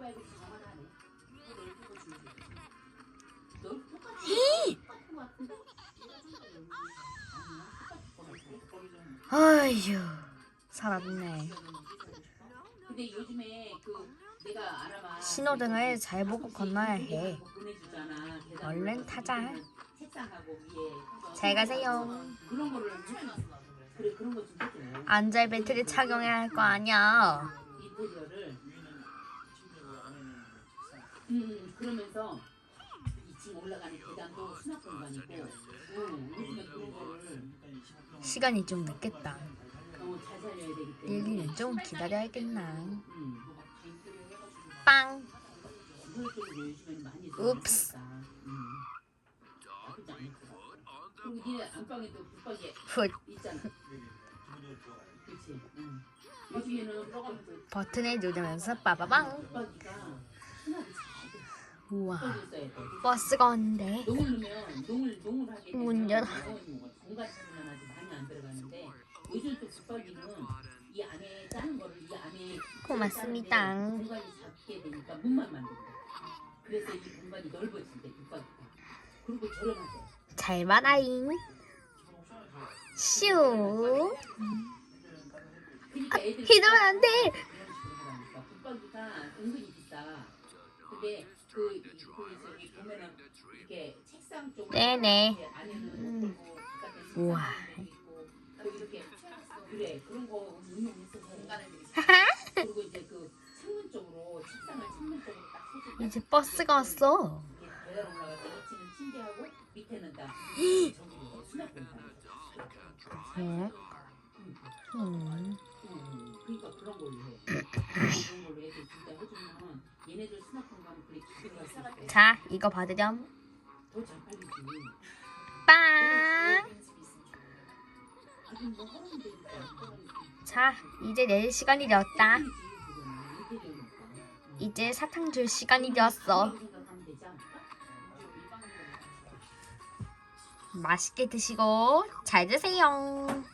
말고 정하나 하네. 너 넓은 거 주지. 넓 똑같이 똑같은 거 같은데? 얘가 좀더 넓은 거 아니야? 똑같을 거 같아. 아휴 살았네. 근데 요즘에 그 내가 알아봐. 신호등을 잘 보고 건너야 해. 보내주잖아. 계단 얼른 타자. 책상하고 위에 잘 가세요. 그런 거를 해줘놨어. 그래 그런 거좀 해줘. 안전 벨트를 착용해야 할 거 아니야. 음 그러면서 2층 올라가는 계단도 수납 공간이고. 응 요즘에 그런 거를 시간이 좀 늦겠다. 어, 잘 살려야 되기 때문에. 일기는 좀 기다려야겠나. 음. 빵. 그걸 좀 요즘에는 많이 읍스. 쓰니까. 음. 나쁘지 않을 것 같아. 그리고 니네 안방에도 붙박이 훗. 있잖아. 그치? 응. 요즘에는 그 버튼을 누르면서 빠바방. 붙박이가. 우와. 버스가 되면 문 열어. 고맙습니다. 잘 말아잉. 슈. 그러니까 애들이 휘두르면 안 돼. 근데 그, 그 저기 보면은 이렇게 책상 쪽으로 네네. 안에는 음. 우와. 이렇게 그래 그런 거 응용해서 공간을. 그리고 이제 그 창문 쪽으로 책상을 창문 쪽으로 딱 이제 버스가 왔어. 계단 올라가서 2층은 침대하고 밑에는 다 저기 수납 공간. 응. 음. 음, 그러니까 그런 걸로 해. 자, 이거 받으렴. 빵. 자, 이제 내 시간이 되었다. 이제 사탕 줄 시간이 되었어. 맛있게 드시고 잘 드세요.